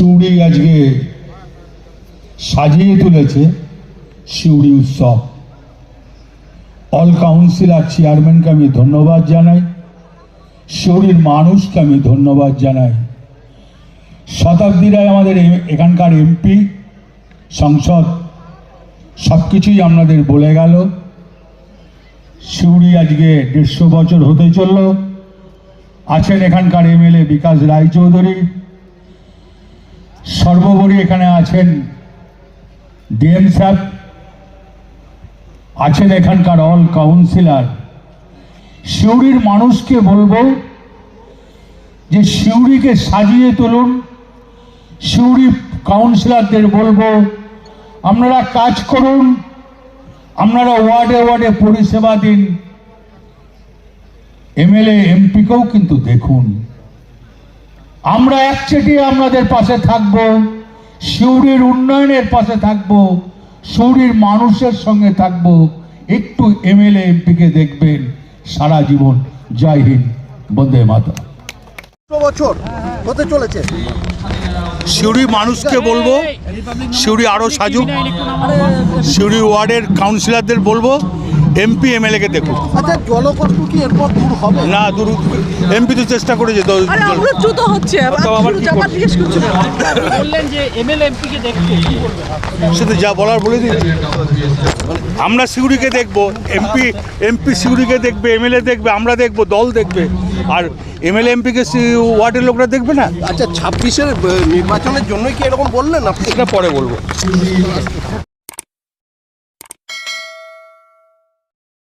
শিউড়ি আজকে সাজিয়ে তুলেছে শিউড়ি উৎসব। অল কাউন্সিলর চেয়ারম্যানকে আমি ধন্যবাদ জানাই। শিউড়ির মানুষকে আমি ধন্যবাদ জানাই। শতাব্দীরাই আমাদের এখানকার এমপি সংসদ সব কিছুই আপনাদের বলে গেল। শিউড়ি আজকে দেড়শো বছর হতে চলল। আছেন এখানকার এমএলএ বিকাশ রায়চৌধুরী। সর্বোপরি এখানে আছেন ডিএম সাহেব আছেন এখানকার অল কাউন্সিলর। সিউড়ির মানুষকে বলব যে সিউড়িকে সাজিয়ে তুলুন, সিউড়ি কাউন্সিলারদের বলব, আপনারা কাজ করুন, আপনারা ওয়ার্ডে ওয়ার্ডে পরিষেবা দিন। এমএলএ, এমপিকেও কিন্তু দেখুন। আমরা একচেটিয়ে আপনাদের পাশে থাকব সিউড়ির উন্নয়নের পাশে থাকব সিউড়ির মানুষের সঙ্গে থাকব। একটু এমএলএ এমপিকে দেখবেন সারা জীবন। জয় হিন্দ বন্দে মাতা একশো বছর হতে চলেছে। সিউড়ি মানুষকে বলব সিউড়ি আরও সাজুক সিউড়ি ওয়ার্ডের কাউন্সিলরদের বলব এমপি এমএলএকে দেখুন। আচ্ছা জলকষ্ট কি এরপর দূর হবে? না দূর এমপি তো চেষ্টা করেছে তো আরে আমরা দ্রুত হচ্ছে। তো করছিল বললেন যে এমএলএ এমপিকে দেখতে কি বলবেন সেটা যা বলার বলে দিয়েছি। আমরা সিউড়িকে দেখব এমপি এমপি সিউড়িকে দেখবে এমএলএ দেখবে আমরা দেখব দল দেখবে। আর এমএলএ এমপিকে ওয়ার্ডের লোকরা দেখবে না? আচ্ছা ছাব্বিশের নির্বাচনের জন্যই কি এরকম বললেন আপনি? এটা পরে বলব।